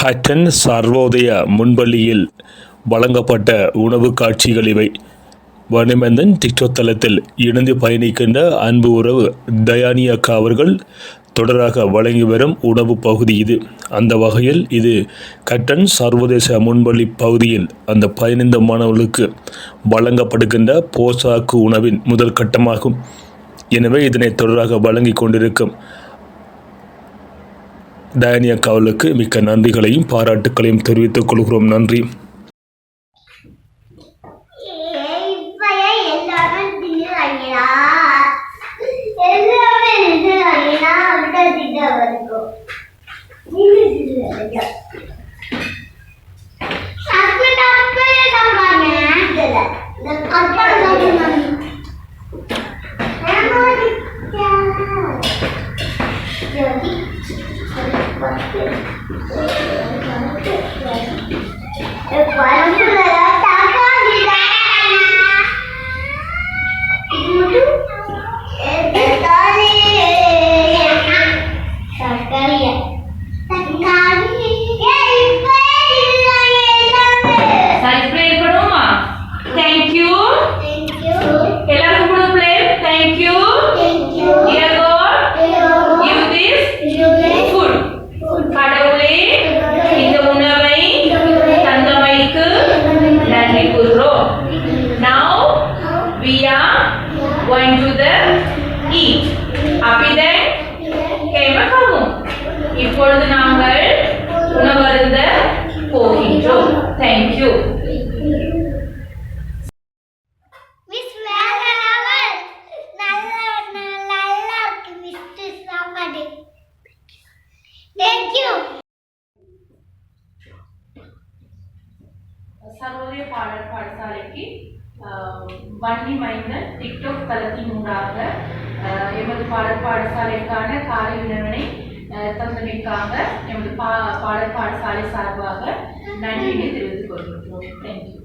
ஹட்டன் சர்வோதய முன்பள்ளியில் வழங்கப்பட்ட உணவு காட்சிகள் இவை. வனிமந்தன் டிக்டாக் தளத்தில் இணைந்து பயணிக்கின்ற அன்பு உறவு தயானி அக்கா அவர்கள் தொடராக வழங்கி வரும் உணவு பகுதி இது. அந்த வகையில் இது கட்டன் சர்வதேச முன்பள்ளி பகுதியில் அந்த பயணிந்த மாணவர்களுக்கு வழங்கப்படுகின்ற போசாக்கு உணவின் முதல் கட்டமாகும். எனவே இதனை தொடராக வழங்கி கொண்டிருக்கும் டயனி காவலுக்கு மிக்க நன்றிகளையும் பாராட்டுக்களையும் தெரிவித்துக் கொள்கிறோம். நன்றி. இப்பயே Thank you. We are going to the eat அப்படிதான் கேமக்காவும் இப்பொழுது நாங்கள் உணவருந்த போகின்றோம். தேங்க் யூ மிஸ் வேற லெவல் நல்ல நல்லா இருக்கு மிஸ் சாப்பாடு. தேங்க் யூ சர்வோதய பாடல் பாடசாலைக்கு வன்னி மைந்தன் டிக்டாக் தளத்தின் ஊடாக எமது பாடல் பாடசாலைக்கான காலை உணவினை தந்தமைக்காக எமது பா பாடல் பாடசாலை சார்பாக நன்றியை தெரிவித்துக் கொள்கின்றோம். தேங்க்யூ